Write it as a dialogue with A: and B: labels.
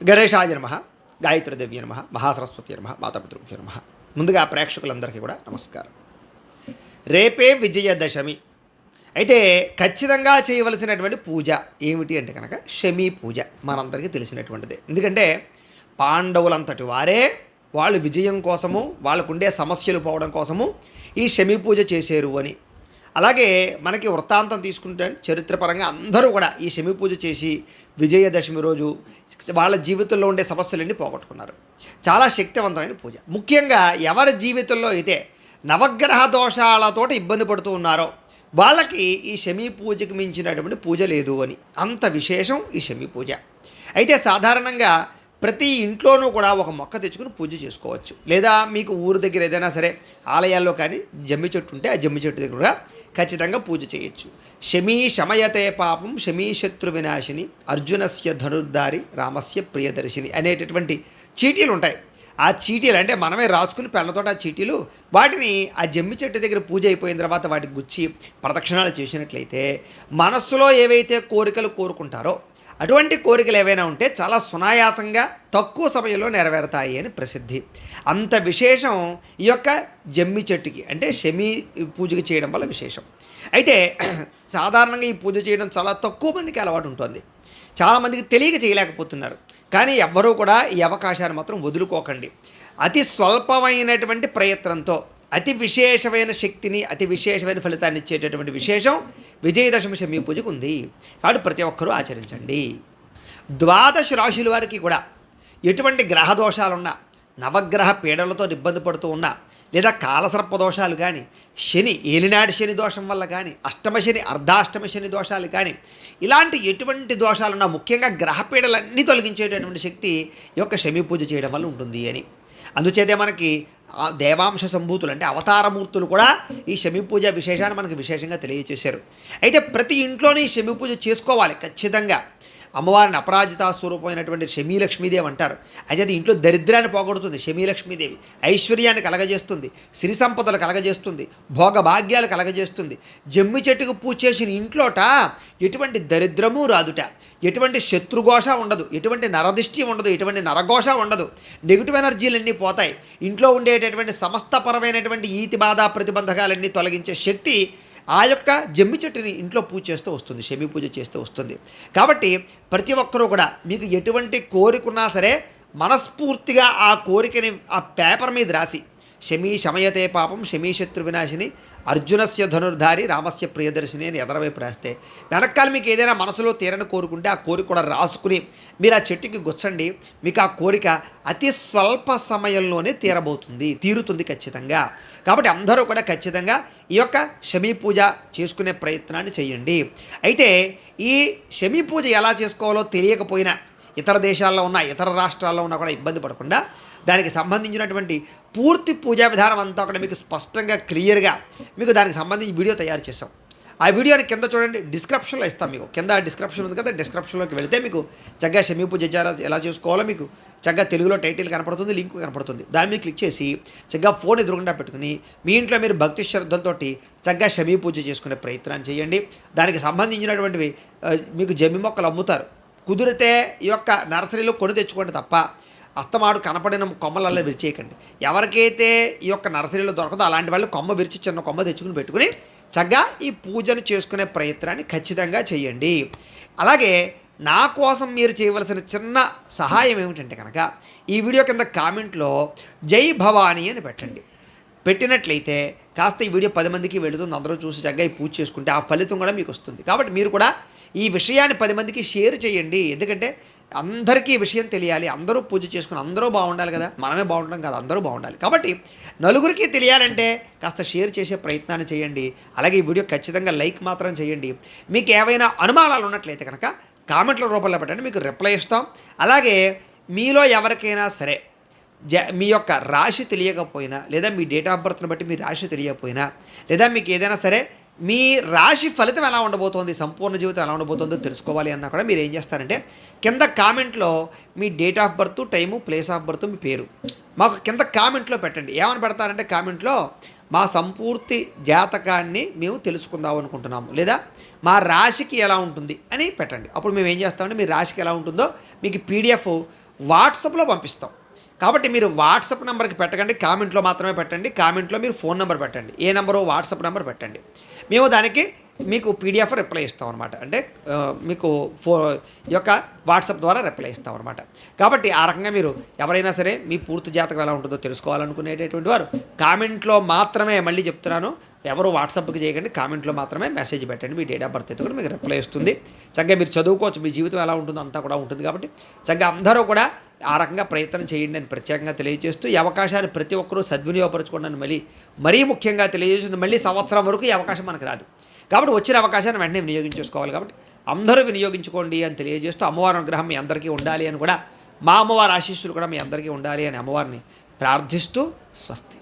A: గణేశాయ నమ గాయత్రీదేవి నమ మహాసరస్వతి నమ మాతాపితృభ్యో నమ. ముందుగా ప్రేక్షకులందరికీ కూడా నమస్కారం. రేపే విజయదశమి. అయితే ఖచ్చితంగా చేయవలసినటువంటి పూజ ఏమిటి అంటే కనుక శమీ పూజ మనందరికీ తెలిసినటువంటిదే. ఎందుకంటే పాండవులంతటి వారే వాళ్ళు విజయం కోసము వాళ్ళకుండే సమస్యలు పోవడం కోసము ఈ శమీ పూజ చేశారు అని అలాగే మనకి వృత్తాంతం తీసుకుంటే చరిత్రపరంగా అందరూ కూడా ఈ శమి పూజ చేసి విజయదశమి రోజు వాళ్ళ జీవితంలో ఉండే సమస్యలన్నీ పోగొట్టుకున్నారు. చాలా శక్తివంతమైన పూజ. ముఖ్యంగా ఎవరి జీవితంలో అయితే నవగ్రహ దోషాలతోటి ఇబ్బంది పడుతూ ఉన్నారో వాళ్ళకి ఈ శమీ పూజకి మించినటువంటి పూజ లేదు అని. అంత విశేషం ఈ శమీ పూజ. అయితే సాధారణంగా ప్రతి ఇంట్లోనూ కూడా ఒక మొక్క తెచ్చుకుని పూజ చేసుకోవచ్చు. లేదా మీకు ఊరు దగ్గర ఏదైనా సరే ఆలయాల్లో కానీ జమ్మి చెట్టు ఉంటే ఆ జమ్మి చెట్టు దగ్గర కూడా ఖచ్చితంగా పూజ చేయొచ్చు. శమీ శమయతే పాపం శమీ శత్రు వినాశిని అర్జునస్య ధనుర్ధారి రామస్య ప్రియదర్శిని అనేటటువంటి చీటీలు ఉంటాయి ఆ చీటీలు అంటే మనమే రాసుకుని పెళ్ళతోటి ఆ చీటీలు వాటిని ఆ జమ్మి చెట్టు దగ్గర పూజ అయిపోయిన తర్వాత వాటికి గుచ్చి ప్రదక్షిణాలు చేసినట్లయితే మనస్సులో ఏవైతే కోరికలు కోరుకుంటారో అటువంటి కోరికలు ఏవైనా ఉంటే చాలా సునాయాసంగా తక్కువ సమయంలో నెరవేరుతాయి అని ప్రసిద్ధి. అంత విశేషం ఈ యొక్క జమ్మి చెట్టుకి అంటే శమి పూజకి చేయడం వల్ల విశేషం. అయితే సాధారణంగా ఈ పూజ చేయడం చాలా తక్కువ మందికి అలవాటు ఉంటుంది. చాలామందికి తెలియక చేయలేకపోతున్నారు. కానీ ఎవ్వరూ కూడా ఈ అవకాశాన్ని మాత్రం వదులుకోకండి. అతి స్వల్పమైనటువంటి ప్రయత్నంతో అతి విశేషమైన శక్తిని అతి విశేషమైన ఫలితాన్ని ఇచ్చేటటువంటి విశేషం విజయదశమి శమీ పూజకు ఉంది కాబట్టి ప్రతి ఒక్కరూ ఆచరించండి. ద్వాదశ రాశుల వారికి కూడా ఎటువంటి గ్రహ దోషాలున్నా నవగ్రహ పీడలతో ఇబ్బంది పడుతూ ఉన్నా లేదా కాలసర్ప దోషాలు కానీ శని ఏలినాటి శని దోషం వల్ల కానీ అష్టమ శని అర్ధాష్టమ శని దోషాలు కానీ ఇలాంటి ఎటువంటి దోషాలున్నా ముఖ్యంగా గ్రహపీడలన్నీ తొలగించేటటువంటి శక్తి ఈ యొక్క శమి పూజ చేయడం వల్ల ఉంటుంది అని. అందుచేతే మనకి దేవాంశ సంభూతులు అంటే అవతారమూర్తులు కూడా ఈ శమి పూజ విశేషాన్ని మనకి విశేషంగా తెలియజేశారు. అయితే ప్రతి ఇంట్లోనే ఈ శమి పూజ చేసుకోవాలి ఖచ్చితంగా. అమ్మవారిని అపరాజితా స్వరూపమైనటువంటి శమీలక్ష్మీదేవి అంటారు. అయితే అది ఇంట్లో దరిద్రాన్ని పోగొడుతుంది శమీలక్ష్మీదేవి. ఐశ్వర్యాన్ని కలగజేస్తుంది సిరి సంపదలు కలగజేస్తుంది భోగభాగ్యాలు కలగజేస్తుంది. జమ్మి చెట్టుకు పూజ చేసిన ఇంట్లోట ఎటువంటి దరిద్రము రాదుట. ఎటువంటి శత్రుఘోష ఉండదు ఎటువంటి నరదిష్టి ఉండదు ఎటువంటి నరఘోష ఉండదు. నెగిటివ్ ఎనర్జీలన్నీ పోతాయి. ఇంట్లో ఉండేటటువంటి సమస్తపరమైనటువంటి ఈతి బాధ ప్రతిబంధకాలన్నీ తొలగించే శక్తి ఆ యొక్క జమ్మి చెట్టుని ఇంట్లో పూజ చేస్తూ వస్తుంది శమి పూజ చేస్తూ వస్తుంది. కాబట్టి ప్రతి ఒక్కరూ కూడా మీకు ఎటువంటి కోరికున్నా సరే మనస్ఫూర్తిగా ఆ కోరికని ఆ పేపర్ మీద రాసి శమీ శమయతే పాపం శమీ శత్రు వినాశిని అర్జునస్య ధనుర్ధారి రామస్య ప్రియదర్శిని అని ఎదరవైపు రాస్తే వెనకాల మీకు ఏదైనా మనసులో తీరని కోరుకుంటే ఆ కోరిక కూడా రాసుకుని మీరు ఆ చెట్టుకి గుచ్చండి మీకు ఆ కోరిక అతి స్వల్ప సమయంలోనే తీరబోతుంది తీరుతుంది ఖచ్చితంగా. కాబట్టి అందరూ కూడా ఖచ్చితంగా ఈ యొక్క శమీ పూజ చేసుకునే ప్రయత్నాన్ని చేయండి. అయితే ఈ శమీ పూజ ఎలా చేసుకోవాలో తెలియకపోయినా ఇతర దేశాల్లో ఉన్న ఇతర రాష్ట్రాల్లో ఉన్నా కూడా ఇబ్బంది పడకుండా దానికి సంబంధించినటువంటి పూర్తి పూజా విధానం అంతా కూడా మీకు స్పష్టంగా క్లియర్గా మీకు దానికి సంబంధించి వీడియో తయారు చేసాం ఆ వీడియోని కింద చూడండి డిస్క్రిప్షన్లో ఇస్తాం మీకు. కింద డిస్క్రిప్షన్ ఉంది కదా డిస్క్రిప్షన్లోకి వెళితే మీకు చక్కగా షమీ పూజ ఎలా ఎలా చేసుకోవాలో మీకు చక్కగా తెలుగులో టైటిల్ కనపడుతుంది లింక్ కనపడుతుంది. దాని మీద క్లిక్ చేసి చక్కగా ఫోన్ ఎదురుగుండా పెట్టుకుని మీ ఇంట్లో మీరు భక్తి శ్రద్ధలతోటి చక్కగా షమీ పూజ చేసుకునే ప్రయత్నాన్ని చేయండి. దానికి సంబంధించినటువంటివి మీకు జమ్మి మొక్కలు అమ్ముతారు. కుదిరితే ఈ యొక్క నర్సరీలో కొని తెచ్చుకోండి తప్ప అస్తమాడు కనపడిన కొమ్మలలో విరిచేయకండి. ఎవరికైతే ఈ యొక్క నర్సరీలో దొరకదో అలాంటి వాళ్ళు కొమ్మ విరిచి చిన్న కొమ్మ తెచ్చుకుని పెట్టుకుని చక్కగా ఈ పూజను చేసుకునే ప్రయత్నాన్ని ఖచ్చితంగా చేయండి. అలాగే నా కోసం మీరు చేయవలసిన చిన్న సహాయం ఏమిటంటే కనుక ఈ వీడియో కింద కామెంట్లో జై భవానీ అని పెట్టండి. పెట్టినట్లయితే కాస్త ఈ వీడియో పది మందికి వెళుతుంది. అందరూ చూసి చక్కగా ఈ పూజ చేసుకుంటే ఆ ఫలితం కూడా మీకు వస్తుంది. కాబట్టి మీరు కూడా ఈ విషయాన్ని పది మందికి షేర్ చేయండి. ఎందుకంటే అందరికీ ఈ విషయం తెలియాలి. అందరూ పూజ చేసుకుని అందరూ బాగుండాలి కదా. మనమే బాగుండడం కదా అందరూ బాగుండాలి. కాబట్టి నలుగురికి తెలియాలంటే కాస్త షేర్ చేసే ప్రయత్నాన్ని చేయండి. అలాగే ఈ వీడియో ఖచ్చితంగా లైక్ మాత్రం చేయండి. మీకు ఏవైనా అనుమానాలు ఉన్నట్లయితే కనుక కామెంట్ల రూపంలో పెట్టండి. మీకు రిప్లై ఇస్తాం. అలాగే మీలో ఎవరికైనా సరే జ మీ యొక్క రాశి తెలియకపోయినా లేదా మీ డేట్ ఆఫ్ బర్త్ని బట్టి మీ రాశి తెలియకపోయినా లేదా మీకు ఏదైనా సరే మీ రాశి ఫలితం ఎలా ఉండబోతోంది? సంపూర్ణ జీవితం ఎలా ఉండబోతుందో తెలుసుకోవాలి అన్నా కూడా మీరు ఏం చేస్తారంటే కింద కామెంట్లో మీ date of birth time place of birth మీ పేరు. మాకు కింద కామెంట్లో పెట్టండి. ఏమని పెడతారంటే కామెంట్లో మా సంపూర్తి జాతకాన్ని మేము తెలుసుకుందాం అనుకుంటున్నాము. లేదా మా రాశికి ఎలా ఉంటుంది అని పెట్టండి. అప్పుడు మేము ఏం చేస్తామంటే మీ రాశికి ఎలా ఉంటుందో మీకు పీడిఎఫ్ వాట్సాప్లో పంపిస్తాం. కాబట్టి మీరు వాట్సాప్ నెంబర్కి పెట్టకండి కామెంట్లో మాత్రమే పెట్టండి కామెంట్లో మీరు ఫోన్ నెంబర్ పెట్టండి. ఏ నెంబరు వాట్సాప్ నెంబర్ పెట్టండి. మేము దానికి మీకు పీడిఎఫ్ రిప్లై ఇస్తాం అనమాట అంటే మీకు ఫో యొక్క వాట్సాప్ ద్వారా రిప్లై ఇస్తాం అనమాట కాబట్టి ఆ రకంగా మీరు ఎవరైనా సరే మీ పూర్తి జాతకం ఎలా ఉంటుందో తెలుసుకోవాలనుకునేటటువంటి వారు కామెంట్లో మాత్రమే మళ్ళీ చెప్తున్నాను. ఎవరు వాట్సాప్కి చేయకండి కామెంట్లో మాత్రమే మెసేజ్ పెట్టండి. మీ డేట్ ఆఫ్ బర్త్ అయితే కూడా మీకు రిప్లై ఇస్తుంది చక్కగా మీరు చదువుకోవచ్చు మీ జీవితం ఎలా ఉంటుందో అంతా కూడా ఉంటుంది కాబట్టి చక్కగా అందరూ కూడా ఆ రకంగా ప్రయత్నం చేయండి అని ప్రత్యేకంగా తెలియజేస్తూ ఈ అవకాశాన్ని ప్రతి ఒక్కరూ సద్వినియోగపరచుకోండి అని మళ్ళీ మరీ ముఖ్యంగా తెలియజేస్తుంది మళ్ళీ సంవత్సరం వరకు ఈ అవకాశం మనకు రాదు. కాబట్టి వచ్చిన అవకాశాన్ని వెంటనే వినియోగించేసుకోవాలి కాబట్టి అందరూ వినియోగించుకోండి అని తెలియజేస్తూ అమ్మవారి అనుగ్రహం మీ అందరికీ ఉండాలి అని కూడా మా అమ్మవారి ఆశీస్సులు కూడా మీ అందరికీ ఉండాలి అని అమ్మవారిని ప్రార్థిస్తూ స్వస్తి.